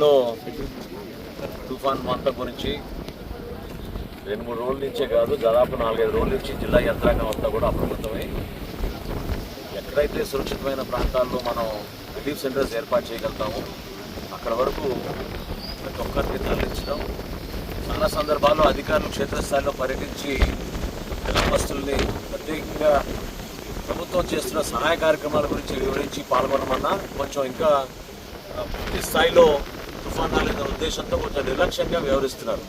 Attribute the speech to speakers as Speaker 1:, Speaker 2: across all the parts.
Speaker 1: లో తుఫాన్ మంత గురించి రెండు మూడు రోజుల నుంచే కాదు దాదాపు నాలుగైదు రోజుల నుంచి జిల్లా యంత్రాంగం అంతా కూడా అప్రమత్తమై ఎక్కడైతే సురక్షితమైన ప్రాంతాల్లో మనం రిలీఫ్ సెంటర్స్ ఏర్పాటు చేయగలుగుతామో అక్కడ వరకు ప్రతి ఒక్కరికి తరలించడం చాలా సందర్భాల్లో అధికారులు క్షేత్రస్థాయిలో పర్యటించి గ్రామస్తుల్ని ప్రత్యేకంగా ప్రభుత్వం చేస్తున్న సహాయ కార్యక్రమాల గురించి వివరించి పాల్గొనమన్నా కొంచెం ఇంకా పూర్తి స్థాయిలో తుఫాన్ రాలేదనే ఉద్దేశంతో కొంచెం నిర్లక్ష్యంగా వ్యవహరిస్తున్నారు.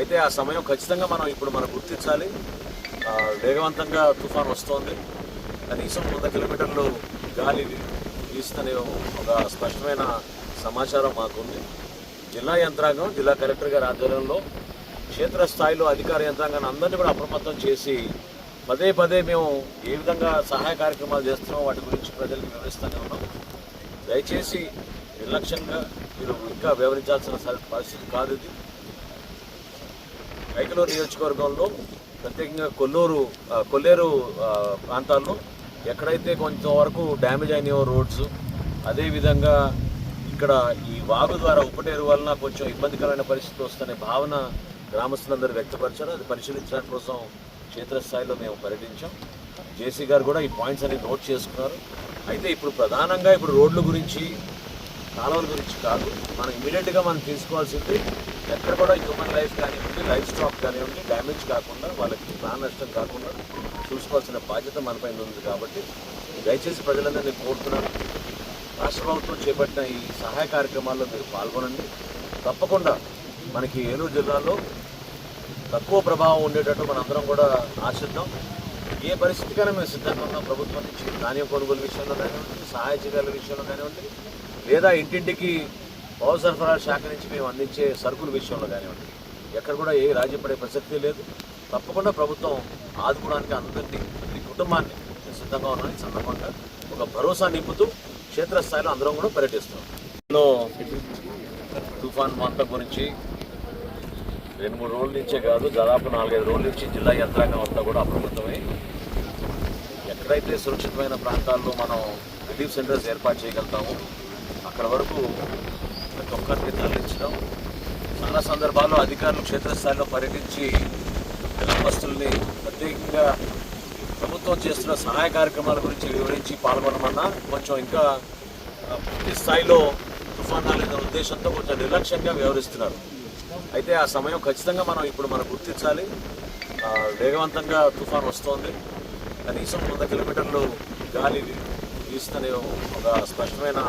Speaker 1: అయితే ఆ సమయం ఖచ్చితంగా మనం ఇప్పుడు మనం గుర్తించాలి. వేగవంతంగా తుఫాన్ వస్తోంది. కనీసం వంద కిలోమీటర్లు గాలి వీస్తుందనే ఒక స్పష్టమైన సమాచారం మాకుంది. జిల్లా యంత్రాంగం జిల్లా కలెక్టర్ గారి ఆధ్వర్యంలో క్షేత్రస్థాయిలో అధికార యంత్రాంగాన్ని అందరినీ కూడా అప్రమత్తం చేసి పదే పదే మేము ఏ విధంగా సహాయ కార్యక్రమాలు చేస్తున్నాం వాటి గురించి ప్రజలకు వివరిస్తూనే ఉన్నాం. దయచేసి నిర్లక్ష్యంగా మీరు ఇంకా వ్యవహరించాల్సిన సరి- పరిస్థితి కాదు ఇది. కైకలూరు నియోజకవర్గంలో ప్రత్యేకంగా కొల్లూరు కొల్లేరు ప్రాంతాల్లో ఎక్కడైతే కొంచెం వరకు డ్యామేజ్ అయినాయో రోడ్స్ అదేవిధంగా ఇక్కడ ఈ వాగు ద్వారా ఉపటేరు వలన కొంచెం ఇబ్బందికరమైన పరిస్థితి వస్తుందనే భావన గ్రామస్తులందరూ వ్యక్తపరిచారు. అది పరిశీలించడం కోసం క్షేత్రస్థాయిలో మేము పర్యటించాం. జేసీ గారు కూడా ఈ పాయింట్స్ అన్ని నోట్ చేసుకున్నారు. అయితే ఇప్పుడు ప్రధానంగా ఇప్పుడు రోడ్ల గురించి కాలువల గురించి కాదు. మనం ఇమీడియట్గా మనం తీసుకోవాల్సింది ఎక్కడ కూడా హ్యూమన్ లైఫ్ కానివ్వండి లైఫ్ స్టాక్ కానివ్వండి డ్యామేజ్ కాకుండా వాళ్ళకి ప్రాణ నష్టం కాకుండా చూసుకోవాల్సిన బాధ్యత మనపైన ఉంది కాబట్టి దయచేసి ప్రజలందరినీ కోరుతున్నాను రాష్ట్ర ప్రభుత్వం చేపట్టిన ఈ సహాయ కార్యక్రమాల్లో మీరు పాల్గొనండి. తప్పకుండా మనకి ఏలూరు జిల్లాలో తక్కువ ప్రభావం ఉండేటట్టు మనందరం కూడా ఆశిద్దాం. ఏ పరిస్థితికైనా మేము సిద్ధంగా ఉన్నాం. ప్రభుత్వం నుంచి ధాన్యం కొనుగోలు విషయంలో కానివ్వండి సహాయ చర్యల విషయంలో కానివ్వండి లేదా ఇంటింటికి పౌర సరఫరా శాఖ నుంచి మేము అందించే సరుకుల విషయంలో కానివ్వండి. ఎక్కడ కూడా ఏ రాజీ పడే ప్రసక్తి లేదు. తప్పకుండా ప్రభుత్వం ఆదుకోవడానికి అందరినీ ప్రతి కుటుంబాన్ని సిద్ధంగా ఉన్నాం. ఈ సందర్భంగా ఒక భరోసా నింపుతూ క్షేత్రస్థాయిలో అందరం కూడా పర్యటిస్తున్నాం. తుఫాన్ మంత గురించి రెండు మూడు రోజుల నుంచే కాదు దాదాపు నాలుగైదు రోజుల నుంచి జిల్లా యంత్రాంగం అంతా కూడా అప్రమత్తమై ఎక్కడైతే సురక్షితమైన ప్రాంతాల్లో మనం రిలీఫ్ సెంటర్స్ ఏర్పాటు చేయగలుగుతాము అక్కడ వరకు ప్రతి ఒక్కరికి తరలించడం చాలా సందర్భాల్లో అధికారులు క్షేత్రస్థాయిలో పర్యటించి గ్రామస్తుల్ని ప్రత్యేకంగా ప్రభుత్వం చేస్తున్న సహాయ కార్యక్రమాల గురించి వివరించి పాల్గొనమన్నా కొంచెం ఇంకా పూర్తి స్థాయిలో తుఫానాలు ఉద్దేశంతో కొంచెం నిర్లక్ష్యంగా వ్యవహరిస్తున్నారు. అయితే ఆ సమయం ఖచ్చితంగా మనం ఇప్పుడు మనం గుర్తించాలి. వేగవంతంగా తుఫాన్ వస్తోంది. కనీసం వంద కిలోమీటర్లు గాలి వీస్తుందనే ఒక స్పష్టమైన